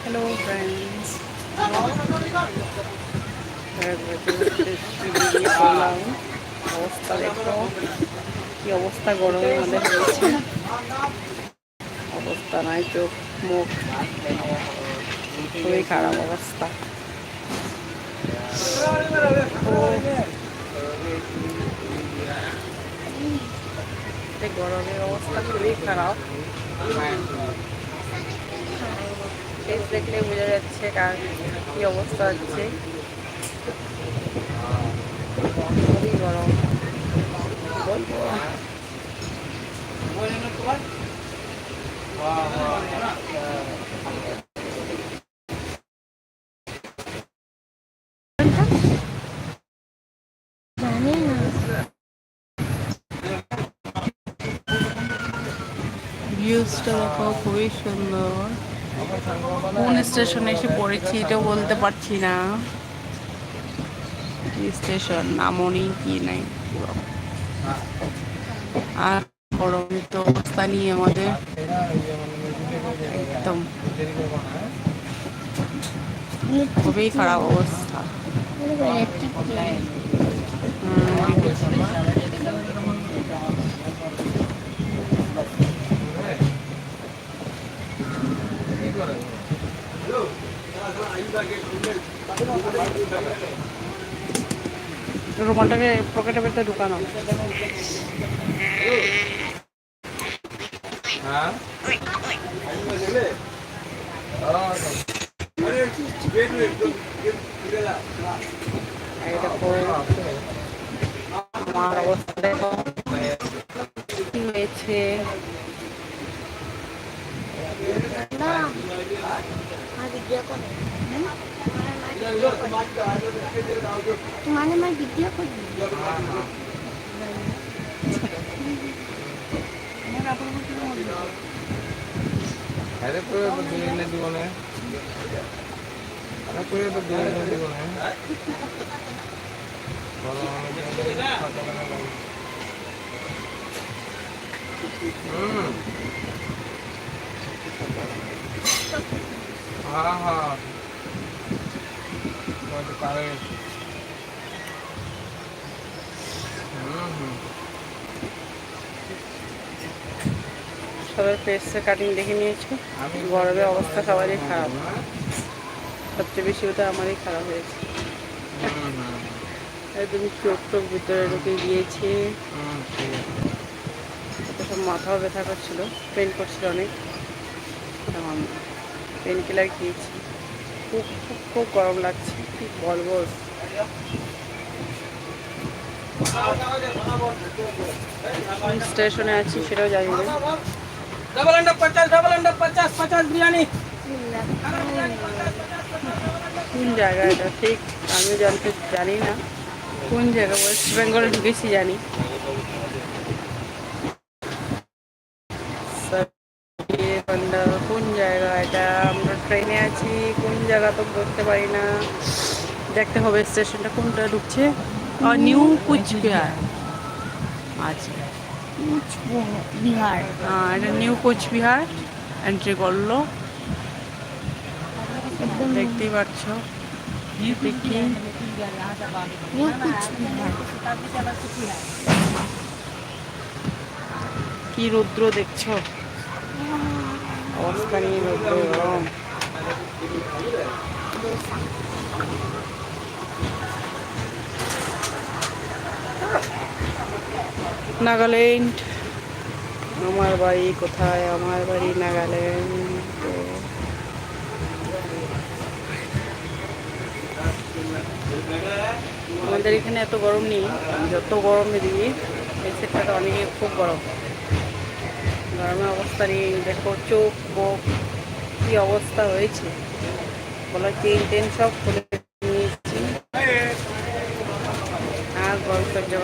Hello friends অবস্থা দেখো কি অবস্থা গরমে আমাদের হয়েছে অবস্থা নাই চোখ মুখ খুবই খারাপ অবস্থা এই গরমের অবস্থা খুবই খারাপ। ফেস দেখলে বোঝা যাচ্ছে কার কি অবস্থা হচ্ছে। খুবই গরম। বলব। ভিউজটা দেখো, খুবই সুন্দর। কোন স্টেশনে এসে পড়েছি এটাও বলতে পারছি না। স্টেশন? নামনি কি নাই? আর গরমের তো অবস্থা নিয়ে আমাদের একদম খুবই খারাপ অবস্থা। রুমালটাকে পকেটে পেতে ঢুকানো আমার অবস্থা দেখো কি হয়েছে না আমার ভিডিও করে তোমার আমার ভিডিও করি আরে করে তো দুই এনে দিব না আরে করে তো দুই এনে হ্যাঁ হ্যাঁ পারে। হুম হুম। সবাই ফেসের কাটিং দেখে নিয়েছো। গরমের অবস্থা সবারই খারাপ। সবচেয়ে বেশি ওটা আমারই খারাপ হয়েছে। একদম চোখ টোক ভিতরে ঢুকে গিয়েছে সব মাথাও ব্যথা করছিল পেন করছিল অনেক। তখন পেন কিলার খেয়েছি খুব খুব খুব গরম লাগছে কি বলব। স্টেশনে আছি সেটাও জানি না। ডাবল আন্ডা পঞ্চাশ ডাবল কোন জায়গা এটা? ঠিক আমি জানতে জানি না। কোন জায়গা? ওয়েস্ট বেঙ্গল বেশি জানি। ভান্ডার জায়গা এটা। আমরা ট্রেনে আছি কোন জায়গা তো বলতে পারি না। দেখতে হবে স্টেশনটা কোনটা ঢুকছে? নিউ কুচবিহার আচ্ছা। বিহার এটা নিউ কোচবিহার এন্ট্রি করল। দেখতেই পাচ্ছ। কি রৌদ্র দেখছ? অবস্থা নিয়ে রৌদ্র গরম। নাগাল্যান্ড। আমার বাড়ি কোথায়? আমার বাড়ি নাগাল্যান্ড। আমাদের এখানে এত গরম নেই। যত গরম এদিকে এই সেক্টরটা অনেকে খুব গরম। গরমের অবস্থা নেই দেখো চোখ মুখ কী অবস্থা হয়েছে? বলা চেন টেন সব